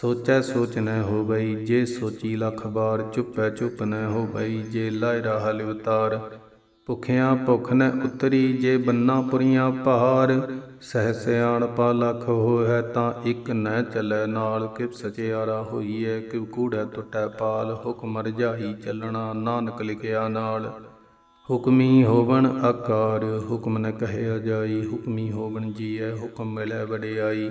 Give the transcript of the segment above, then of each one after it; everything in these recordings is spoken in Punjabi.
ਸੋਚੈ ਸੋਚ ਨ ਹੋਵਈ, ਜੇ ਸੋਚੀ ਲਖ ਬਾਰ ਚੁੱਪੈ ਚੁੱਪ ਨ ਹੋਵਈ, ਜੇ ਲਾਇ ਰਹਾ ਲਿਵਤਾਰ। ਭੁਖਿਆਂ ਭੁਖ ਨ ਉਤਰੀ, ਜੇ ਬੰਨਾ ਪੁਰੀਆਂ ਭਾਰ। ਸਹਿ ਸਿਆਣ ਪਾ ਲਖ ਹੋਇ ਤਾਂ ਇੱਕ ਨ ਚੱਲੈ ਨਾਲ। ਕਿਵ ਸਚਿਆਰਾ ਹੋਈਐ, ਕਿਵ ਕੂੜੈ ਟੁੱਟੈ ਪਾਲ। ਹੁਕਮ ਰਜਾਈ ਚੱਲਣਾ, ਨਾਨਕ ਲਿਖਿਆ ਨਾਲ। ਹੁਕਮੀ ਹੋਵਣ ਆਕਾਰ, ਹੁਕਮ ਨ ਕਹਿਆ ਜਾਈ। ਹੁਕਮੀ ਹੋਵਣ ਜੀਐ, ਹੁਕਮ ਮਿਲੈ ਵਡਿਆਈ।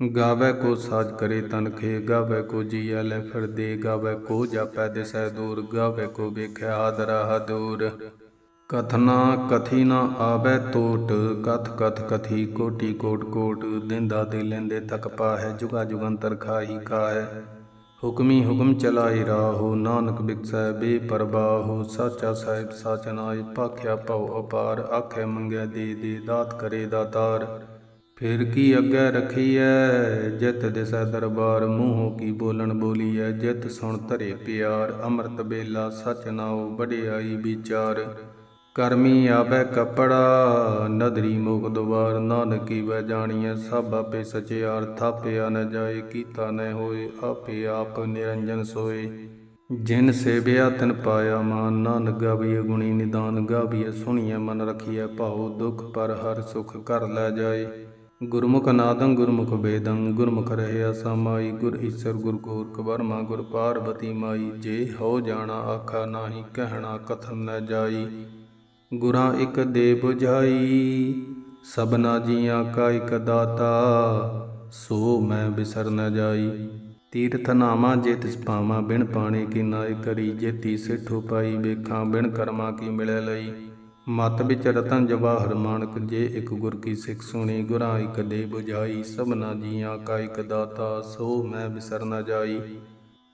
ਗਾਵੇ ਕੋ ਸਾਜ ਕਰੇ ਤਨਖੇ ਗਾਵੇ ਕੋ ਜੀਆ ਲੈ ਫਿਰਦੇ, ਗਾਵੇ ਕੋ ਜਾਪੈ ਦਿਸੈ ਦੂਰ, ਗਾਵੇ ਕੋ ਵੇਖਿਆ ਆਦਰਾ ਦੂਰ ਕਥਨਾ ਕਥੀ ਨਾ ਆਵੇ ਟੋਟ ਕਥ ਕਥ ਕਥੀ ਕੋਟੀ ਕੋਟ ਕੋਟ, ਦਿੰਦਾ ਦੇ ਲੈਂਦੇ ਤਕ ਪਾਹੈ, ਜੁਗਾ ਜੁਗੰਤਰ ਖਾਹੀ ਕਾਹੈ। ਹੁਕਮੀ ਹੁਕਮ ਚਲਾਈ ਰਾਹੋ, ਨਾਨਕ ਬਿਕਸੈ ਬੇਪਰਵਾਹੋ, ਸਾਚਾ ਸਾਹਿਬ ਸਾਚ ਨਾਇ ਭਾਖਿਆ ਭਉ ਅਪਾਰ, ਆਖੇ ਮੰਗੈ ਦੇ ਦੇ, ਦਾਤ ਕਰੇ ਦਾਤਾਰ। ਫਿਰ ਕੀ ਅੱਗੇ ਰਖੀਐ? ਜਿਤ ਦਿਸੈ ਦਰਬਾਰ, ਮੂੰਹੋਂ ਕੀ ਬੋਲਣ ਬੋਲੀਐ? ਜਿਤ ਸੁਣ ਧਰੇ ਪਿਆਰ, ਅੰਮ੍ਰਿਤ ਬੇਲਾ ਸਚ ਨਾਉ ਵਡਿਆਈ ਵਿਚਾਰ। ਕਰਮੀ ਆਵੇ ਕਪੜਾ, ਨਦਰੀ ਮੁਖ ਦੁਆਰ। ਨਾਨਕੀ ਵੈ ਜਾਣੀਐ, ਸਭ ਆਪੇ ਸਚਿਆਰ। ਥਾਪਿਆ ਨ ਜਾਏ, ਕੀਤਾ ਨ ਹੋਏ, ਆਪੇ ਆਪ ਨਿਰੰਜਨ ਸੋਏ। ਜਿਨ ਸੇਵਿਆ, ਤਿਨ ਪਾਇਆ ਮਾਨ। ਨਾਨਕ ਗਾਵੀਏ ਗੁਣੀ ਨਿਦਾਨ ਗਾਵੀਏ ਸੁਣੀਐ ਮਨ ਰਖੀਐ ਭਾਉ। ਦੁਖ ਪਰ ਹਰ ਸੁਖ ਕਰ ਲੈ ਜਾਏ। ਗੁਰਮੁਖ ਨਾਦੰ, ਗੁਰਮੁਖ ਵੇਦੰ ਗੁਰਮੁਖ ਰਹਿਆ ਸਮਾਈ, ਗੁਰ ਈਸਰ ਗੁਰ ਗੋਰਖ ਬਰਮਾ ਗੁਰ ਪਾਰਬਤੀ ਮਾਈ, ਜੇ ਹੋ ਜਾਣਾ ਆਖਾ ਨਾਹੀ, ਕਹਿਣਾ ਕਥਨ ਨ ਜਾਈ। ਗੁਰਾਂ ਇਕ ਦੇ 부ਝਾਈ ਸਭਨਾ ਜੀਆਂ ਕਾ ਇਕ ਦਾਤਾ, ਸੋ ਮੈਂ ਬਿਸਰ ਨ ਜਾਈ। ਤੀਰਥ ਨਾਮਾ ਜੇ ਤਿਸ ਪਾਵਾਂ ਬਿਨ ਪਾਣੀ ਕੀ ਨਾਇ ਕਰੀ, ਜੇਤੀ ਸਿੱਠੂ ਪਾਈ, ਵੇਖਾਂ ਬਿਨ ਕਰਮਾ ਕੀ ਮਿਲੇ ਲਈ। ਮਤ ਵਿੱਚ ਰਤਨ ਜਵਾਹਰ ਮਾਨਕ ਜੇ ਇੱਕ ਗੁਰ ਕੀ ਸਿੱਖ ਸੁਣੀ, ਗੁਰਾਂ ਇੱਕ ਦੇ 부ਝਾਈ ਸਭਨਾ ਜੀਆਂ ਕਾ ਇਕ ਦਾਤਾ, ਸੋ ਮੈਂ ਬਿਸਰ ਨ ਜਾਈ।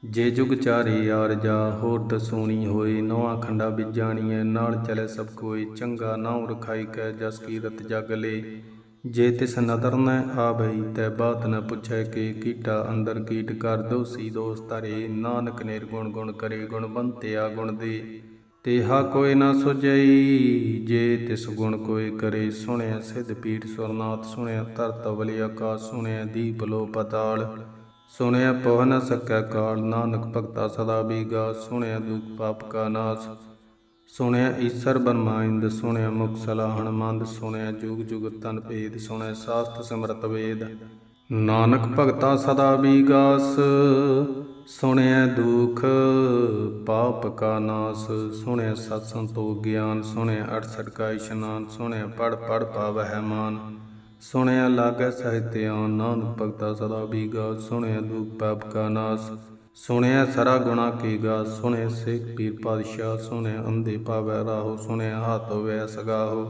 ਜੇ ਜੁਗ ਚਾਰੇ ਯਾਰ ਜਾ, ਹੋਰ ਦਸੂਣੀ ਹੋਏ, ਨਵਾਂ ਖੰਡਾ ਵਿਜਾਣੀਐ ਨਾਲ ਚਲੇ ਸਭ ਕੋਈ ਚੰਗਾ ਨਾਉ ਰਖਾਈ ਕੈ, ਜਸ ਕੀਰਤ ਜਗ ਲੇ। ਜੇ ਤਿਸ ਨਦਰ ਨ ਆਵਈ, ਤੈ ਬਾਤ ਨ ਪੁੱਛੈ ਕਿ, ਕੀਟਾ ਅੰਦਰ ਕੀਟ ਕਰ, ਦੋਸੀ ਦੋਸਤ ਧਰੇ, ਨਾਨਕ ਨਿਰਗੁਣ ਗੁਣ ਕਰੇ ਗੁਣਵੰਤਿਆ ਗੁਣ ਦੇ। ਤੇਹਾ ਕੋਈ ਨਾ ਸੁਝਈ, ਜੇ ਤਿਸ ਗੁਣ ਕੋਈ ਕਰੇ ਸੁਣਿਆ ਸਿਧ ਪੀਠ ਸੁਰਨਾਥ ਸੁਣਿਆ ਧਰਤ ਬਲੀ ਆਕਾਸ਼, ਸੁਣਿਆ ਦੀਪ ਲੋ ਪਤਾਲ ਸੁਣਿਆ ਪਹੁ ਨ ਸਕੈ ਕਾਲ, ਨਾਨਕ ਭਗਤਾ ਸਦਾ ਬੀਗਾ ਸੁਣਿਆ ਦੁਖ ਪਾਪ ਕਾ ਨਾਸ। ਸੁਣਿਆ ਈਸਰ ਬਰਮਾਇੰਦ ਸੁਣਿਆ ਮੁਖ ਸਲਾਹਣ ਮੰਦ, ਸੁਣਿਆ ਜੁਗ ਜੁਗ ਤਨ ਭੇਦ, ਸੁਣਿਆ ਸਾਸਤ ਸਿਮਰਤ ਵੇਦ। ਨਾਨਕ ਭਗਤਾ ਸਦਾ ਬੀਗਾਸ ਸੁਣਿਆ ਦੁਖ ਪਾਪ ਕਾ ਨਾਸ ਸੁਣਿਆ ਸਤ ਸੰਤੋਖ ਗਿਆਨ ਸੁਣਿਆ 68 ਕਾ ਇਸ਼ਨਾਨ ਸੁਣਿਆ ਪੜ ਪੜ ਪਾਵਹਿ ਮਾਨ ਸੁਣਿਆ ਲਾਗੈ ਸਹਿਤਿਆਨ ਨਾਨਕ ਭਗਤਾ ਸਦਾ ਬੀਗਾ ਸੁਣਿਆ ਦੁਖ ਪਾਪ ਕਾ ਨਾਸ ਸੁਣਿਆ ਸਰਾ ਗੁਣਾ ਕੀ ਗਾ ਸੁਣਿਆ ਸਿੱਖ ਪੀਰ ਪਾਤਸ਼ਾਹ ਸੁਣਿਆ ਅੰਧੇ ਪਾਵੈ ਰਾਹੋ ਸੁਣਿਆ ਹੱਥ ਵੈ ਸਗਾਹੋ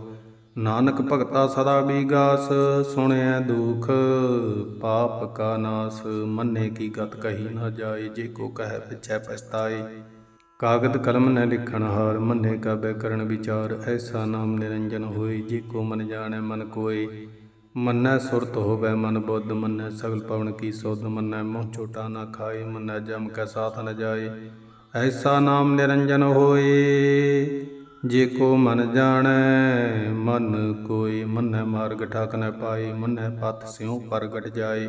ਨਾਨਕ ਭਗਤਾ ਸਦਾ ਬੀਗਾਸ ਸੁਣਿਆ ਦੁਖ, ਪਾਪ ਕਾ ਨਾਸ। ਮੰਨੇ ਕੀ ਗਤ ਕਹੀ ਨਾ ਜਾਏ, ਜੇ ਕੋ ਕਹਿ ਪਿਛੈ ਪਛਤਾਏ। ਕਾਗਦ ਕਲਮ ਨ ਲਿਖਣ ਹਾਰ, ਮੰਨੇ ਕਾ ਬੈ ਕਰਨ ਵਿਚਾਰ। ਐਸਾ ਨਾਮ ਨਿਰੰਜਨ ਹੋਏ, ਜੇ ਕੋ ਮਨ ਜਾਣੈ ਮਨ ਕੋਏ। ਮੰਨੈ ਸੁਰਤ ਹੋਵੇ ਮਨ ਬੁੱਧ, ਮੰਨੈ ਸਗਲ ਪਵਨ ਕੀ ਸੋਧ। ਮੰਨੈ ਮੋਹ ਛੋਟਾ ਨਾ ਖਾਏ, ਮੰਨੈ ਜਮ ਕੈ ਸਾਥ ਨ ਜਾਏ। ਐਸਾ ਨਾਮ ਨਿਰੰਜਨ ਹੋਏ। ਜੇ ਕੋ ਮਨ ਜਾਣੈ, ਮਨ ਕੋਈ ਮੰਨੈ ਮਾਰਗ ਠਾਕ ਨ ਪਾਈ, ਮੰਨੈ ਪਥ ਸਿਉ ਪ੍ਰਗਟ ਜਾਏ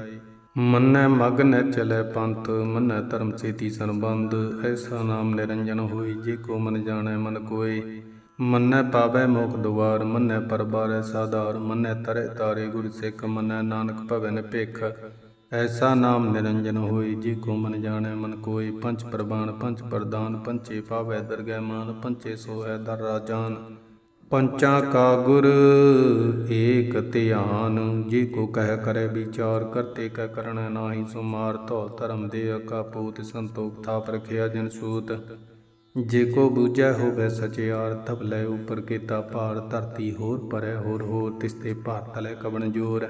ਮੰਨੈ ਮਗ ਨ ਚਲੈ ਪੰਥ, ਮੰਨੈ ਧਰਮ ਸੇਤੀ ਸੰਬੰਧ, ਐਸਾ ਨਾਮ ਨਿਰੰਜਨ ਹੋਈ, ਜੇ ਕੋ ਮਨ ਜਾਣੈ, ਮਨ ਕੋਈ। ਮੰਨੈ ਪਾਵੈ ਮੋਖ ਦੁਆਰ, ਮੰਨੈ ਪਰਬਾਰੈ ਸਾਧਾਰ, ਮੰਨੈ ਤਰੈ ਤਾਰੇ ਗੁਰ ਸਿੱਖ, ਮੰਨੈ ਨਾਨਕ ਭਵਨ ਭਿਖ। ਐਸਾ ਨਾਮ ਨਿਰੰਜਨ ਹੋਈ ਜੀ ਕੋ ਮਨ ਜਾਣੈ ਮਨ ਕੋਈ ਪੰਚ ਪ੍ਰਬਾਨ ਪੰਚ ਪ੍ਰਦਾਨ ਪੰਚੇ ਪਾਵੈ ਦਰਗਹਿ ਮਾਨ ਪੰਚੇ ਸੋਐ ਦਰ ਰਾਜਾਨ। ਪੰਚਾਂ ਕਾ ਗੁਰ ਏਕ ਧਿਆਨ ਜੇ ਕੋ ਕਹਿ ਕਰੈ ਵਿਚਾਰ, ਕਰਤੇ ਕੈ ਕਰਣ ਨਾਹੀ ਸੁਮਾਰ, ਧੋ ਧਰਮ ਦੇ ਅਕਾਪੂਤ ਸੰਤੋਖ ਥਾਪ ਰਖਿਆ ਜਨ ਸੂਤ। ਜੇ ਕੋ ਬੂਝੈ ਹੋਵੇ ਸਚਿਆਰ ਤਬ ਲੈ ਉਪਰ ਕੀਤਾ ਭਾਰ, ਧਰਤੀ ਹੋਰ ਪਰੈ ਹੋਰ ਹੋਰ ਤਿਸਤੇ ਭਾਰ ਤਲੇ ਕਵਣ ਜੋਰ।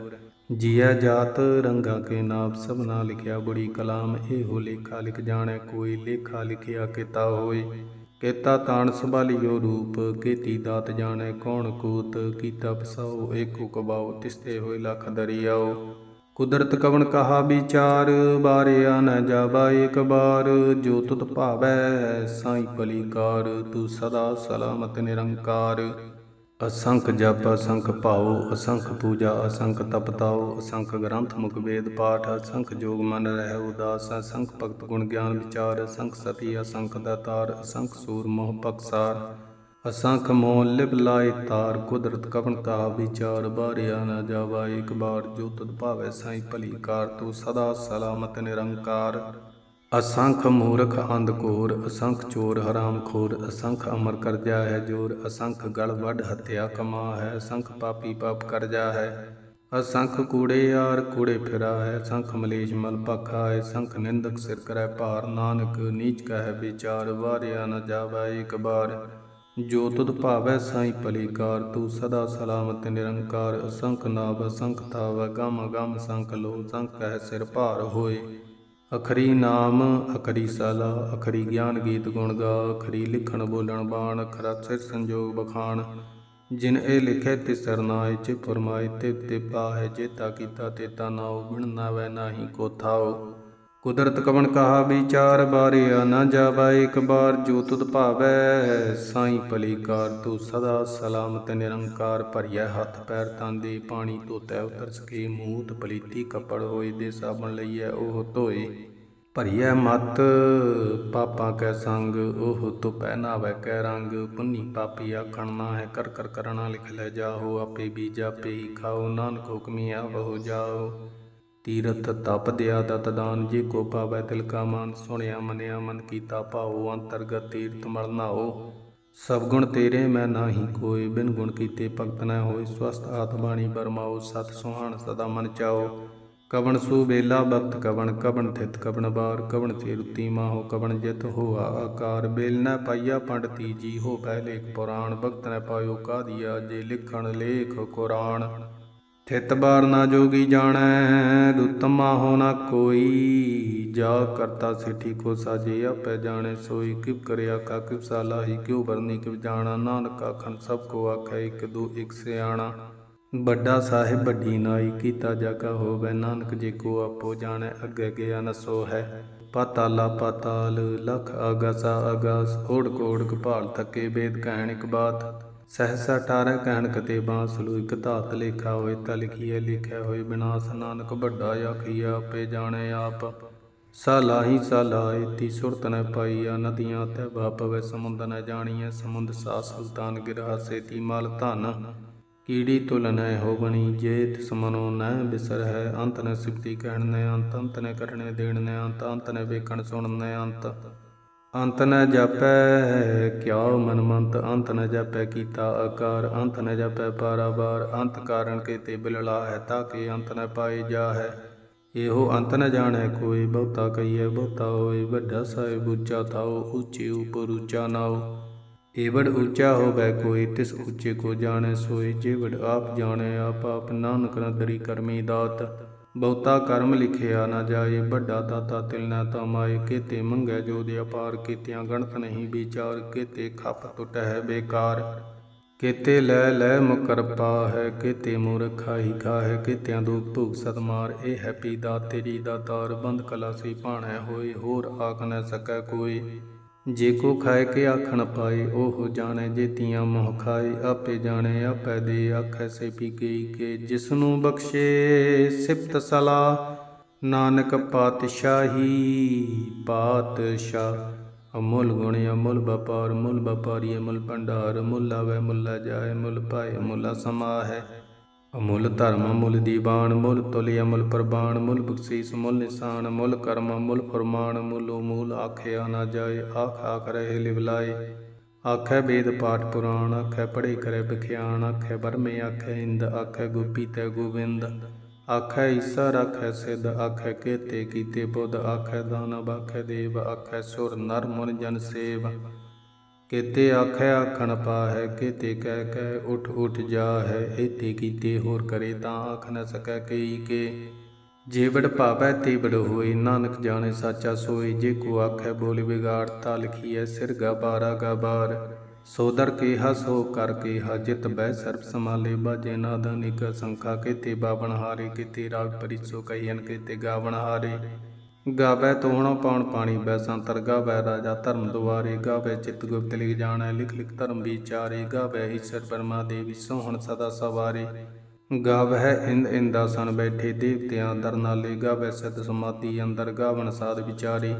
ਜੀਐ ਜਾਤ ਰੰਗਾ ਕੇ ਨਾਮ ਸਭਨਾ ਲਿਖਿਆ, ਬੜੀ ਕਲਾਮ ਇਹੋ ਲੇਖਾ ਲਿਖ ਜਾਣੈ, ਕੋਈ ਲੇਖਾ ਲਿਖਿਆ ਕੀਤਾ ਹੋਏ। ਕੀਤਾ ਤਾਣ ਸੰਭਾਲਿਓ ਰੂਪ, ਕੀਤੀ ਦਾਤ ਜਾਣੈ, ਕੌਣ ਕੂਤ ਕੀਤਾ ਪਸਾਓ, ਏਕੋ ਕਬਾਓ, ਤਿਸਤੇ ਹੋਏ ਲਖ ਦਰਿਆਓ। ਕੁਦਰਤ ਕਵਣ ਕਹਾ ਵਿਚਾਰ, ਬਾਰਿਆ ਨ ਜਾਵਾ ਏਕ ਬਾਰ। ਜੋ ਤੁਧ ਭਾਵੈ, ਸਾਈ ਪਲੀਕਾਰ ਤੂੰ ਸਦਾ ਸਲਾਮਤ ਨਿਰੰਕਾਰ। ਅਸੰਖ ਜਪ, ਅਸੰਖ ਭਾਉ, ਅਸੰਖ ਪੂਜਾ, ਅਸੰਖ ਤਪਤਾਉ, ਅਸੰਖ ਗ੍ਰੰਥ, ਮੁਖ ਵੇਦ, ਪਾਠ, ਅਸੰਖ ਜੋਗ ਮਨ ਰਹਿ ਉਦਾਸ, ਅਸੰਖ ਭਗਤ ਗੁਣ ਗਿਆਨ ਵਿਚਾਰ, ਅਸੰਖ ਸਤੀ, ਅਸੰਖ ਦਾਤਾਰ, ਅਸੰਖ ਸੂਰ ਮੋਹ ਪਕਸਾਰ ਅਸੰਖ ਮੋਹ ਲਿਵ ਲਾਇ ਤਾਰ, ਕੁਦਰਤ ਕਵਣ ਕਾ ਵਿਚਾਰ, ਬਾਰਿਆ ਨ ਜਾਵਾ, ਇੱਕ ਬਾਰ ਜੋ ਤੁਧ ਭਾਵੈ ਸਾਈ ਭਲੀ ਕਾਰ, ਤੂੰ ਸਦਾ ਸਲਾਮਤ ਨਿਰੰਕਾਰ। ਅਸੰਖ ਮੂਰਖ ਅੰਧਕੂਰ ਅਸੰਖ ਚੋਰ ਹਰਾਮ ਖੋਰ, ਅਸੰਖ ਅਮਰ ਕਰਜਾ ਹੈ ਜੋਰ, ਅਸੰਖ ਗਲ ਵੱਢ ਹਤਿਆ ਕਮਾ ਹੈ, ਅਸੰਖ ਪਾਪੀ ਪਾਪ ਕਰਜਾ ਹੈ। ਅਸੰਖ ਕੂੜੇ ਯਾਰ ਕੂੜੇ ਫਿਰਾ ਹੈ, ਅਸੰਖ ਮਲੇਸ਼ ਮਲ ਭਖਾ ਹੈ, ਅਸੰਖ ਨਿੰਦਕ ਸਿਰ ਕਰੈ ਭਾਰ। ਨਾਨਕ ਨੀਚ ਕਹਿ ਵਿਚਾਰ, ਵਾਰਿਆ ਨ ਜਾਵੈ ਇੱਕ ਬਾਰ। ਜੋ ਤੁਧ ਭਾਵੈ ਸਾਈ ਭਲੀਕਾਰ, ਤੂੰ ਸਦਾ ਸਲਾਮਤ ਨਿਰੰਕਾਰ। ਅਸੰਖ ਨਾਵ ਅਸੰਖ ਥਾਵ, ਗਮ ਗਮ ਸੰਖ ਲੋ ਸੰਖ ਕਹਿ ਸਿਰ ਭਾਰ ਹੋਏ। ਅਖਰੀ ਨਾਮ, ਅਖਰੀ ਸਾਲਾ, ਅਖਰੀ ਗਿਆਨ ਗੀਤ ਗੁਣ ਗਾ, ਅਖਰੀ ਲਿਖਣ ਬੋਲਣ ਬਾਣ, ਅਖਰਾ ਸਿਰ ਸੰਜੋਗ ਬਖਾਣ। ਜਿਨ ਇਹ ਲਿਖੇ ਤਿਸ ਸਰਨਾਏ ਚ ਫਰਮਾਏ ਤੇ ਤੇ ਪਾਹੈ ਜੇਤਾ ਕੀਤਾ ਤੇਤਾ ਨਾਉ, ਬਿਨ ਨਾਵੈ ਨਾਹੀ ਕੋ ਥਾਉ। ਕੁਦਰਤ ਕਵਣ ਕਹਾ ਵਿਚਾਰ ਬਾਰਿਆ ਨਾ ਜਾਵਾ ਇੱਕ ਬਾਰ ਜੋ ਤੁਧ ਭਾਵੈ, ਸਾਈ ਭਲੀਕਾਰ ਤੂੰ ਸਦਾ ਸਲਾਮਤ ਨਿਰੰਕਾਰ ਭਰੀਐ ਹੱਥ ਪੈਰ ਤਾਂਦੇ ਪਾਣੀ ਧੋਤੈ ਉਤਰ ਸਕੇ ਮੂਤ ਪਲੀਤੀ ਕੱਪੜ ਹੋਏ ਦੇ ਸਾਬਣ ਲਈਐ ਉਹ ਧੋਏ, ਭਰੀਐ ਮਤ ਪਾਪਾਂ ਕੈ ਸੰਗ, ਉਹ ਧੁਪੈ ਨਾਵੈ ਕੈ ਰੰਗ, ਪੁੰਨੀ ਪਾਪੀ ਆਖਣ ਨਾ ਹੈ ਕਰ ਕਰ ਕਰਣਾ ਲਿਖ ਲੈ ਜਾਹੋ, ਆਪੇ ਬੀਜਾ ਪੇ ਹੀ ਖਾਓ, ਨਾਨਕ ਹੁਕਮੀ ਆਵੋ ਜਾਓ। ਤੀਰਥ ਤਪ ਦਿਆ ਦਤ ਦਾਨ, ਜੇ ਕੋ ਪਾਵੈ ਤਿਲ ਕਾ ਮਾਨ, ਸੁਣਿਆ ਮਨਿਆ ਮਨ ਕੀਤਾ ਭਾਉ, ਅੰਤਰਗਤ ਤੀਰਥ ਮਲ ਨਾਓ ਸਭ ਗੁਣ ਤੇਰੇ, ਮੈਂ ਨਾਹੀ ਕੋਈ ਬਿਨ ਗੁਣ ਕੀਤੇ ਭਗਤ ਨਾ ਹੋਏ ਸਵਸਤ ਆਤ ਬਾਣੀ ਬਰਮਾਓ ਸਤ ਸੁਹਾਣ ਸਦਾ ਮਨ ਚਾਓ ਕਵਣ ਸੂ ਵੇਲਾ ਬਖਤ ਕਵਣ ਕਵਣ ਥਿਤ ਕਵਣ ਬਾਰ। ਕਵਣ ਤੇ ਰੁਤੀ ਮਾਹੋ, ਕਵਣ ਜਿਤ ਹੋਆ ਆਕਾਰ। ਬੇਲ ਨ ਪਾਈਆ ਪੰਡਤੀ ਜੀ ਹੋ ਪਹਿਲੇ ਪੁਰਾਣ। ਭਗਤ ਨ ਪਾਇਓ ਕਾਦੀਆ, ਜੇ ਲਿਖਣ ਲੇਖ ਕੁਰਾਨ। ਥਿਤ ਬਾਰ ਨਾ ਜੋਗੀ ਜਾਣੈ ਦੁਤਮਾ ਹੋ ਨਾ ਕੋਈ। ਜਾ ਕਰਤਾ ਸਿਠੀ ਕੋ ਸਾਜੇ ਆਪੇ ਜਾਣੈ, ਸੋਈ ਕਿਵ ਕਰਿਆ ਕਾ ਕਿਵ ਸਾਲਾਹੀ ਕਿਉ ਵਰਨੀ ਕਿਵ ਜਾਣਾ। ਨਾਨਕ ਆਖਣ ਸਭ ਕੋ ਆਖੈ, ਇਕ ਦੋ ਇਕ ਸਿਆਣਾ। ਵੱਡਾ ਸਾਹਿਬ ਵੱਡੀ ਨਾਈ, ਕੀਤਾ ਜਾਗਾ ਹੋਵੇ, ਨਾਨਕ ਜੇ ਕੋ ਆਪੋ ਜਾਣੈ, ਅੱਗੇ ਗਿਆ ਨਸੋ ਹੈ ਪਾਤਾਲਾ ਪਾਤਾਲ, ਲਖ ਆਗਾਸਾ ਆਗਾਸ ਓੜ ਕੋੜ ਕਪਾਲ ਥਕੇ ਵੇਦ ਕਹਿਣ ਇਕ ਬਾਤ। ਸਹਸਾ ਟਾਰੈ ਕਹਿਣ ਕਤੇ ਬਾਂਸਲੂ ਇਕ ਧਾਤ ਲੇਖਾ ਹੋਏ, ਤਾ ਲਿਖੀਐ ਲਿਖਿਆ ਹੋਏ, ਬਿਨਾਸ਼ ਨਾਨਕ ਵੱਡਾ ਆਖੀਆ ਆਪੇ ਜਾਣੈ ਆਪ। ਸਾਲਾਹੀ ਸਾਲਾਏ ਤੀ ਸੁਰਤ ਨ ਪਾਈਆ, ਨਦੀਆਂ ਤੇ ਭਾਪਵੇ ਸਮੁੰਦ ਨ ਜਾਣੀਐ, ਸਮੁੰਦ ਸਾ ਸੁਲਤਾਨ ਗਿਰਹਾ ਸੇਤੀ ਮਲ ਧਨ। ਕੀੜੀ ਤੁਲ ਨੈ ਹੋਵਣੀ ਜੇ ਤਿਸ ਨਹਿ ਬਿਸਰ ਹੈ ਅੰਤ ਨ ਸਿਫਤੀ ਕਹਿਣ ਨੈ ਅੰਤ ਅੰਤ ਨ ਕਰਣੇ ਦੇਣ ਨੈ ਅੰਤ ਅੰਤ ਨ ਵੇਖਣ ਸੁਣਨ ਨੈ ਅੰਤ। ਅੰਤ ਨ ਜਾਪੈ ਕਿਆ ਮਨਮੰਤ ਅੰਤ ਨ ਜਾਪੈ ਕੀਤਾ ਆਕਾਰ ਅੰਤ ਨ ਜਾਪੈ ਪਾਰਾਵਾਰ, ਅੰਤ ਕਾਰਨ ਕੀਤੇ ਬਿਲਲਾ ਹੈ ਤਾਂ ਕਿ ਅੰਤ ਨ ਪਾਏ ਜਾ ਹੈ ਇਹੋ ਅੰਤ ਨ ਜਾਣੈ, ਕੋਈ ਬਹੁਤਾ ਕਹੀਐ, ਬਹੁਤਾ ਹੋਏ, ਵੱਡਾ ਸਾਹਿਬ ਉੱਚਾ ਥਾਓ ਉੱਚੇ ਉਪਰ ਉੱਚਾ ਨਾਓ ਏਵੜ ਉੱਚਾ ਹੋਵੇ ਕੋਈ, ਤਿਸ ਉੱਚੇ ਕੋ ਜਾਣੈ ਸੋਈ ਜੇਵੜ ਆਪ ਜਾਣੈ, ਆਪ ਆਪ ਨਾਨਕ ਨਦਰੀ ਕਰਮੀ ਦਾਤ। ਬਹੁਤਾ ਕਰਮ ਲਿਖਿਆ ਨਾ ਜਾਏ, ਵੱਡਾ ਦਾਤਾ ਤਿਲ ਨਾ ਤਮਾਏ, ਕੀਤੇ ਮੰਗੈ ਜੋ ਦੇ ਅਪਾਰ, ਕੀਤਿਆਂ ਗਣਤ ਨਹੀਂ ਵਿਚਾਰ, ਕੀਤੇ ਖੱਪ ਟੁੱਟ ਹੈ ਬੇਕਾਰ। ਕੀਤੇ ਲੈ ਲੈ ਮੁਕਰਪਾ ਹੈ ਕੀਤੇ ਮੂਰਖਾ ਹੀ ਖਾ ਹੈ ਕੀਤਿਆਂ ਦੁਖ ਭੁਗ ਸਤਮਾਰ ਇਹ ਹੈ ਪੀਦਾ ਤੇਰੀ ਦਾ ਤਾਰ, ਬੰਦ ਕਲਾ ਸੀ ਭਾਣੈ ਹੋਏ, ਹੋਰ ਆਖ ਨ ਸਕੈ ਕੋਈ। ਜੇ ਕੋ ਖਾਏ ਕੇ ਆਖਣ ਪਾਏ, ਉਹ ਜਾਣੈ ਜੇਤੀਆਂ ਮੋਹ ਖਾਏ। ਆਪੇ ਜਾਣੈ, ਆਪੇ ਦੇ ਆਖੈ, ਸੇ ਪੀ ਗਈ ਕੇ। ਜਿਸ ਨੂੰ ਬਖਸ਼ੇ ਸਿਫਤ ਸਲਾ, ਨਾਨਕ ਪਾਤਸ਼ਾਹੀ ਪਾਤਸ਼ਾਹ। ਅਮੁੱਲ ਗੁਣ ਅਮੁੱਲ ਵਪਾਰ, ਮੁੱਲ ਵਪਾਰੀ ਅਮੁੱਲ ਭੰਡਾਰ। ਮੁੱਲ ਆਵੇ, ਮੁੱਲਾ ਜਾਏ ਮੁੱਲ ਪਾਏ, ਮੁੱਲ ਸਮਾ ਹੈ ਅਮੁੱਲ ਧਰਮ, ਅਮੁੱਲ ਦੀਵਾਨ ਮੁੱਲ ਤੁਲਿ, ਅਮੁੱਲ ਪ੍ਰਬਾਨ ਮੁੱਲ ਬਖਸ਼ੀਸ ਮੁੱਲ ਨਿਸ਼ਾਨ ਮੁੱਲ ਕਰਮ ਮੁੱਲ ਫਰਮਾਨ ਮੁੱਲ ਮੂਲ ਆਖਿਆ ਨਾ ਜਾਏ, ਆਖ ਆਖ ਰਹੇ ਲਿਵਲਾਏ ਆਖੈ ਵੇਦ ਪਾਠ ਪੁਰਾਣ, ਆਖੈ ਪੜੇ ਕਰੇ ਬਖਿਆਨ ਆਖੈ ਬਰਮੇ ਆਖੈ ਇੰਦ, ਆਖੈ ਗੋਪੀ ਤੈ ਗੋਬਿੰਦ ਆਖੈ ਈਸਰ ਆਖੈ ਸਿੱਧ, ਆਖੈ ਕੇਤੇ ਕੀਤੇ ਬੁੱਧ, ਆਖੈ ਦਾਨਵ, ਆਖੈ ਦੇਵ, ਆਖੈ ਸੁਰ ਨਰ ਮੁਨ ਜਨ ਸੇਵ। ਕੇਤੇ ਆਖੈ ਆਖਣ ਪਾਹੈ, ਕੇਤੇ ਕਹਿ ਕਹਿ ਉਠ ਉਠ ਜਾਹੈ। ਏਤੇ ਕੀਤੇ ਹੋਰ ਕਰੇ ਤਾਂ ਆਖ ਨ ਸਕੈ ਕਈ ਕੇ। ਜੇ ਵਡ ਭਾਵੈ ਹੋਏ, ਨਾਨਕ ਜਾਣੇ ਸਾਚਾ ਸੋਏ। ਜੇ ਕੋ ਆਖੈ ਬੋਲ ਵਿਗਾੜ, ਤਾ ਲਿਖੀਐ ਸਿਰ ਗਾ ਬਾਰਾ ਗਾ ਬਾਰ। ਸੋਦਰ ਕੇ ਹਸੋ ਕਰ ਕੇ ਹਜਿਤ ਬੈ ਸਰਬ ਸਮਾਲੇ ਬਾਜੇ ਨਾਦ ਅਨੇਕ ਸੰਖਾ, ਕੇਤੇ ਬਾਵਣ ਹਾਰੇ, ਕੇਤੇ ਰਾਗ ਪਰਿਸੋ ਕਹੀਨ ਕੇਤੇ ਗਾਵਨ ਹਾਰੇ। ਗਾਵੈ ਤੋਹਣਾ ਪਾਉਣ ਪਾਣੀ ਬੈ ਸੰਤਰ ਗਾਵੇ ਰਾਜਾ ਧਰਮ ਦੁਆਰੇ, ਗਾਵੇ ਚਿਤ ਗੁਪਤ ਲਿਖ ਜਾਣੈ, ਲਿਖ ਲਿਖ ਧਰਮ ਵਿਚਾਰੇ, ਗਾਵੇ ਈਸ਼ਰ ਪਰਮਾ ਦੇਵੀ ਸੋਹਣ ਸਦਾ ਸਵਾਰੇ। ਗਾਵਹਿ ਇੰਦ ਸਨ ਬੈਠੇ ਦੇਵਤਿਆਂ ਦਰ ਨਾਲੇ, ਗਾਵੇ ਸਿਧ ਸਮਾਧੀ ਅੰਦਰ, ਗਾਵਣ ਸਾਧ ਵਿਚਾਰੇ।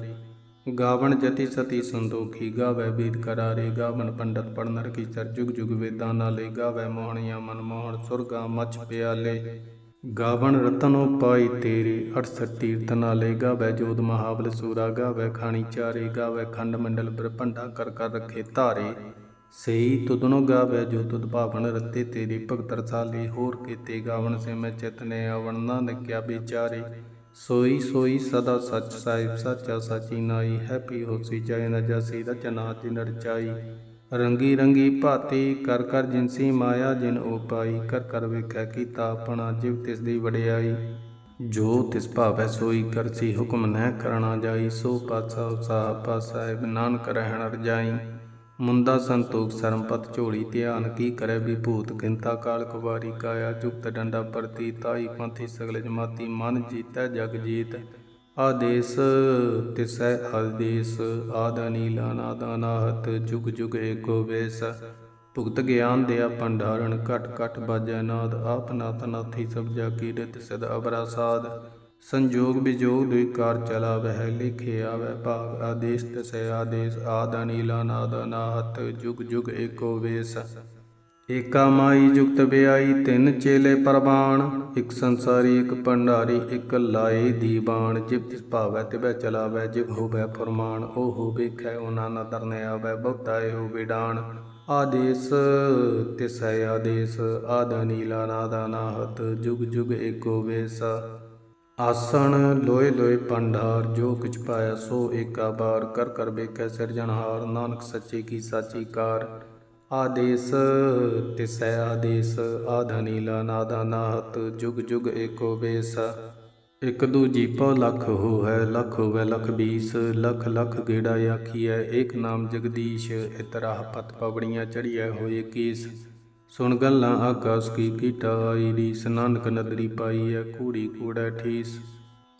ਗਾਵਣ ਜਤੀ ਸਤੀ ਸੰਦੋਖੀ ਗਾਵੈ ਬੀਤ ਕਰਾਰੇ ਗਾਵਨ ਪੰਡਤ ਪੜਨ ਰਕੀ ਚਰ ਜੁਗ ਜੁਗ ਵੇਦਾਂ ਨਾਲੇ, ਗਾਵੇ ਮੋਹਣੀਆਂ ਮਨ ਮੋਹਣ ਸੁਰਗਾ ਮਛ ਪਿਆਲੇ। ਗਾਵਣ ਰਤਨੋ ਪਾਈ ਤੇਰੇ 68 ਤੀਰਥ ਨਾਲੇ ਗਾਵੇ ਜੋਤ ਮਹਾਬਲ ਸੂਰਾ, ਗਾਵੇ ਖਾਣੀ ਚਾਰੇ, ਗਾਵੇ ਖੰਡ ਮੰਡਲ ਬ੍ਰਹਮੰਡਾ ਕਰ ਕਰ ਰਖੇ ਧਾਰੇ। ਸਈ ਤੁਧਨੋ ਗਾਵੇ ਜੋ ਤੁਧ ਭਾਵਨ ਰਤੇ, ਤੇਰੇ ਭਗਤ ਰਸਾਲੇ ਹੋਰ ਕੀਤੇ ਗਾਵਣ ਸੇ ਮੈਂ ਚਿਤਨੇ ਆਵਣ ਨਾਨਕਿਆ ਵਿਚਾਰੇ। ਸੋਈ ਸੋਈ ਸਦਾ ਸੱਚ ਸਾਹਿਬ, ਸੱਚਾ ਸਾਚੀ ਨਾਈ ਹੈਪੀ ਹੋਸੀ ਜੈ ਨ ਜਸੀ, ਰਚਨਾ ਜਿਨ ਰਚਾਈ। ਰੰਗੀ ਰੰਗੀ ਭਾਤੀ ਕਰ ਕਰ ਜਿਨਸੀ ਮਾਇਆ, ਜਿਨ ਉਪਾਈ ਕਰ ਕਰ ਵੇਖੈ ਕੀਤਾ ਆਪਣਾ ਜਿਵ ਤਿਸ ਦੀ ਵਡਿਆਈ। ਜੋ ਤਿਸ ਭਾਵੈ ਸੋਈ ਕਰਸੀ ਹੁਕਮ ਨਹਿ ਕਰਣਾ ਜਾਈ, ਸੋ ਪਾਸਾ ਉਸਾਹ ਪਾਸਾਹਿਬ ਨਾਨਕ ਰਹਿਣ ਰਜਾਈ ਮੁੰਦਾ ਸੰਤੋਖ ਸਰਮਪਤ ਝੋਲੀ ਧਿਆਨ ਕੀ ਕਰੇ ਵਿਭੂਤ ਕਿੰਤਾ ਕਾਲ ਕੁਵਾਰੀ ਕਾਇਆ, ਜੁਗਤ ਡੰਡਾ ਪ੍ਰਤੀ, ਤਾਈ ਪੰਥੀ ਸਗਲ ਜਮਾਤੀ ਮਨ ਜੀਤੈ ਜਗ ਜੀਤ। ਆਦੇਸ ਤਿਸੈ ਆਦੇਸ ਆਦ ਅਨੀਲਾ ਨਾਦਾਨਾਹਤ ਜੁਗ ਜੁਗ ਏਕੋ ਵੇਸ। ਭੁਗਤ ਗਿਆਨ ਦਿਆ ਭੰਡਾਰਨ, ਘਟ ਘਟ ਬਾਜੈ ਨਾਦ, ਆਪ ਨਾਤ ਨਾਥੀ ਸਭ ਜਾ ਕੀ ਰਿਤ ਸਦ ਅਬਰਾ ਸਾਧ ਸੰਜੋਗ ਵਿਜੋਗ ਦੁਇ ਕਾਰ ਚਲਾਵਹਿ, ਲਿਖੇ ਆਵੈ ਭਾਗ ਆਦੇਸ਼ ਤਸੈ ਆਦੇਸ਼ ਆਦ ਅਨੀਲਾ ਨਾਦ ਅਨਾਹਤ ਜੁਗ ਜੁਗ ਏਕੋ ਵੇਸ। ਏਕਾ ਮਾਈ ਜੁਗਤ ਬਿਆਈ ਤਿੰਨ ਚੇਲੇ ਪਰਬਾਣ ਇੱਕ ਸੰਸਾਰੀ, ਇੱਕ ਭੰਡਾਰੀ, ਇੱਕ ਲਾਏ ਦੀਵਾਨ ਜਿਵ ਤਿਸ ਭਾਵੈ ਤਿਵੈ ਚਲਾਵੈ ਜਿਵ ਹੋਵੈ ਫਰਮਾਨ। ਉਹ ਹੋ ਵੇਖੈ ਉਹਨਾਂ ਨਾ ਦਰਨੇ ਆਵੈ, ਬਹੁਤਾ ਇਹੋ ਵਿਡਾਨ। ਆਦੇਸ, ਤਿਸੈ ਆਦੇਸ, ਆਦ ਨੀਲਾ ਨਾਦਾ ਨਾਹਤ, ਜੁਗ ਜੁਗ ਏਕੋ ਵੇਸ। ਆਸਣ, ਲੋਏ ਲੋਏ ਪੰਡਾਰ ਜੋ ਕਿਛ ਪਾਇਆ ਸੋ ਏਕਾ ਬਾਰ। ਕਰ ਕਰ ਵੇਖੈ ਸਿਰਜਣਹਾਰ, ਨਾਨਕ ਸੱਚੇ ਕੀ ਸਾਚੀ ਕਾਰ। ਆਦੇਸ, ਤਿਸੈ ਆਦੇਸ ਆਧਨੀਲਾ ਨਾਦਾ ਨਾਹਤ, ਜੁਗ ਜੁਗ ਏਕੋ ਵੇਸ ਇਕ ਦੂਜੀ ਪਉ ਲੱਖ ਹੋ ਹੈ ਲੱਖ ਹੋਵੇ ਲੱਖ ਬੀਸ, ਲੱਖ ਲੱਖ ਗੇੜਾ ਆਖੀਐ, ਏਕ ਨਾਮ ਜਗਦੀਸ਼ ਇਤਰਾਹ ਪਤ ਪਵੜੀਆਂ ਚੜੀਐ ਹੋਏ ਕੀਸ। ਸੁਣ ਗੱਲਾਂ ਆਕਾਸ ਕੀ ਕੀਟਾਈ ਦੀ ਸਨਾਨਕ ਨਦਰੀ ਪਾਈ ਐ ਕੂੜੀ ਕੂੜਾ ਠੀਸ।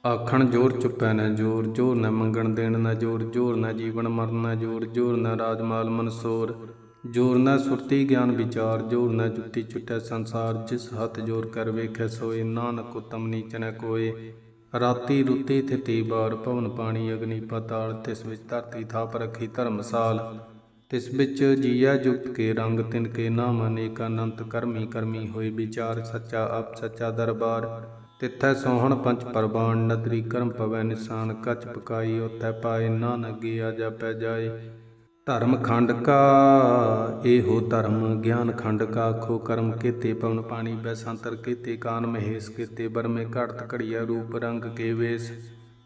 ਆਖਣ ਜੋਰ ਚੁੱਪੈ ਨਾ ਜੋਰ ਜੋਰ ਨਾ ਮੰਗਣ ਦੇਣ ਨਾ ਜੋਰ ਜੋਰ ਨਾ ਜੀਵਨ ਮਰਨ ਨਾ ਜੋਰ ਜੋਰ ਨਾ ਰਾਜਮਾਲ ਮਨਸੋਰ। ਜੋਰ ਨਾ ਸੁਰਤੀ ਗਿਆਨ ਵਿਚਾਰ, ਜੋਰ ਨਾ ਜੁੱਤੀ ਚੁੱਟੈ ਸੰਸਾਰ, ਜਿਸ ਹੱਥ ਜੋਰ ਕਰ ਵੇਖੈ ਸੋਏ, ਨਾਨਕ ਉਤਮ ਨੀਚ ਨ ਕੋਏ। ਰਾਤੀ ਰੁੱਤੀ ਥਿਤੀ ਬਾਰ, ਭਵਨ ਪਾਣੀ ਅਗਨੀ ਪਤਾਲ, ਤਿਸ ਵਿੱਚ ਧਰਤੀ ਥਾਪ ਰੱਖੀ ਧਰਮਸਾਲ ਤਿਸ ਵਿੱਚ ਜੀਆ ਜੁਗਤ ਕੇ ਰੰਗ, ਤਿਨ ਕੇ ਨਾਮ ਅਨੇਕ ਅਨੰਤ, ਕਰਮੀ ਕਰਮੀ ਹੋਏ ਵਿਚਾਰ, ਸੱਚਾ ਆਪ ਸੱਚਾ ਦਰਬਾਰ। ਤਿੱਥੈ ਸੋਹਣ ਪੰਚ ਪਰਬਾਨ ਨਦਰੀ ਕਰਮ ਪਵੈ ਨਿਸ਼ਾਨ, ਕੱਚ ਪਕਾਈ ਉਤੈ ਪਾਏ, ਨਾਨਕ ਗਿਆ ਜਾਪੈ ਜਾਏ। ਧਰਮ ਖੰਡ ਕਾ, ਇਹੋ ਧਰਮ ਗਿਆਨ ਖੰਡ ਕਾ ਖੋ ਕਰਮ ਕੀਤੇ ਪਵਨ ਪਾਣੀ ਬੈ ਕੀਤੇ ਕਾਨ ਮਹੇਸ਼, ਕੀਤੇ ਬਰਮੇ ਘੜਤ ਘੜੀਆ ਰੂਪ ਰੰਗ ਕੇ ਵੇਸ।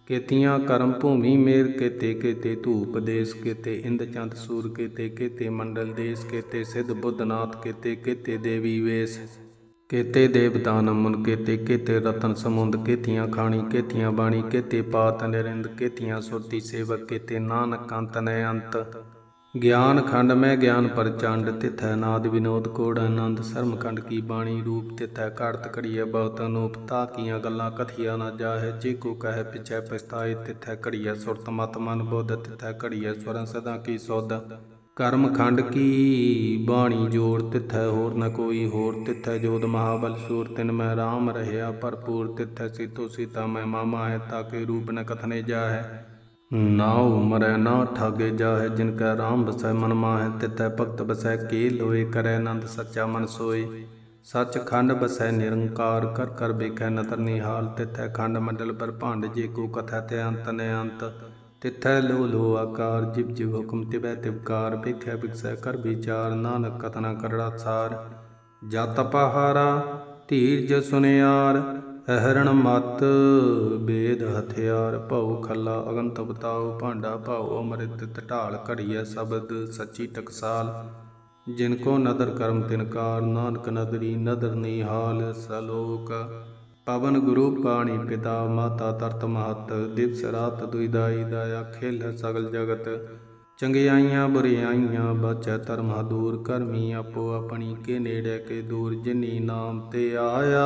ਕੀਤੀਆਂ ਕਰਮ ਭੂਮੀ ਮੇਰ, ਕੀਤੇ ਕੀਤੇ ਧੂਪ ਦੇਸ, ਕੀਤੇ ਇੰਦ ਚੰਦ ਸੂਰ, ਕੀਤੇ ਕੀਤੇ ਮੰਡਲ ਦੇਸ, ਕੀਤੇ ਸਿੱਧ ਬੁੱਧਨਾਥ ਕੀਤੇ ਕੀਤੇ ਦੇਵੀ ਵੇਸ। ਕੇਤੇ ਦੇਵਤਾ ਮੁਨ ਕੀਤੇ ਕੀਤੇ ਰਤਨ ਸਮੁੰਦ, ਕੀਤੀਆਂ ਖਾਣੀ, ਕੀਤੀਆਂ ਬਾਣੀ, ਕੀਤੇ ਪਾਤ ਨਿਰਿੰਦ ਕੀਤੀਆਂ ਸੁਰਤੀ ਸੇਵਕ, ਕੀਤੇ ਨਾਨਕ ਅੰਤ ਨੇ ਅੰਤ ਗਿਆਨ ਖੰਡ ਮੈਂ ਗਿਆਨ ਪ੍ਰਚੰਡ, ਤਿਥੈ ਨਾਦ ਵਿਨੋਦ ਕੋੜ, ਆਨੰਦ ਸਰਮ ਖੰਡ ਕੀ ਬਾਣੀ ਰੂਪ, ਤਿਥੈ ਘੜਤ ਘੜੀਐ ਬਹੁਤ ਅਨੂਪ, ਤਾ ਕੀਆਂ ਗੱਲਾਂ ਕਥੀਆ ਨਾ ਜਾਹੈ, ਜੇ ਕੋ ਕਹੈ ਪਿਛੈ ਪਛਤਾਏ, ਤਿਥੈ ਘੜੀਐ ਸੁਰਤ ਮਤ ਮਨ ਬੁੱਧ, ਤਿਥੈ ਘੜੀਐ ਸਵਰਨ ਸਦਾ ਕੀ ਸੋਧ। ਕਰਮ ਖੰਡ ਕੀ ਬਾਣੀ ਜੋੜ, ਤਿਥੈ ਹੋਰ ਨ ਕੋਈ ਹੋਰ, ਤਿਥੈ ਜੋਦ ਮਹਾਬਲ ਸੂਰ, ਤਿਨ ਮੈਂ ਰਾਮ ਰਹਿਆ ਭਰਪੂਰ, ਤਿਥੈ ਸੀਤੋ ਸੀਤਾ ਮੈਂ ਮਾਮਾ ਹੈ ਤਾਕੇ ਰੂਪ ਨ ਕਥਨੇ ਜਾਹੈ। ਨਾਉ ਮਰੈ ਨਾ ਠਾਗੇ ਜਾਹੇ, ਜਿਨ ਕੈ ਰਾਮ ਬਸੈ ਮਨ ਮਾਹੈ ਤਿਤੈ ਭਗਤ ਬਸੈ ਕੇ ਲੋਏ ਕਰੈ ਆਨੰਦ ਸੱਚਾ ਮਨ ਸੋਏ ਸੱਚ ਖੰਡ ਬਸੈ ਨਿਰੰਕਾਰ, ਕਰ ਕਰ ਵੇਖੈ ਨਤਰ ਨਿਹਾਲ, ਤਿਥੈ ਖੰਡ ਮੰਡਲ ਬ੍ਰਹਮੰਡ ਜੇ ਕੋ ਕਥੈ ਤੇ ਅੰਤ ਨੇ ਅੰਤ। ਤਿਥੈ ਲੋ ਲੋ ਆਕਾਰ, ਜਿਵ ਜਿਵ ਹੁਕਮ ਤਿਵੈ ਤਿਵਕਾਰ ਬਿਖੈ ਬਿਖਸੈ ਕਰ ਵਿਚਾਰ, ਨਾਨਕ ਕਤਨਾ ਕਰੜਾ ਸਾਰ। ਜਤ ਪਹਾਰਾ, ਧੀਰਜ ਸੁਨਿਆਰ ਅਹਰਣ ਮਤ, ਬੇਦ ਹਥਿਆਰ, ਭਉ ਖੱਲਾ, ਅਗੰਤ ਬਤਾਉ ਭਾਂਡਾ ਭਾਉ, ਅੰਮ੍ਰਿਤ ਢਾਲ ਘੜੀਐ ਸ਼ਬਦ, ਸੱਚੀ ਟਕਸਾਲ। ਜਿਨ ਕੋ ਨਦਰ ਕਰਮ ਤਿਨਕਾਰ ਨਾਨਕ ਨਦਰੀ ਨਦਰ ਨਿਹਾਲ, ਸਲੋਕ। ਪਵਨ ਗੁਰੂ ਪਾਣੀ ਪਿਤਾ, ਮਾਤਾ ਤਰਤ ਮਹਤ, ਦਿਵਸ ਰਾਤ ਦੁਇਦਾਈ ਦਾਇਆ ਖੇਲ ਸਗਲ ਜਗਤ। ਚੰਗਿਆਈਆਂ ਬੁਰਿਆਈਆਂ ਬਚੈ ਧਰਮ ਦੂਰ ਕਰਮੀ ਆਪੋ ਆਪਣੀ ਕੇ ਨੇੜੇ ਕੇ ਦੂਰ, ਜਿਨੀ ਨਾਮ ਤੇ ਆਇਆ।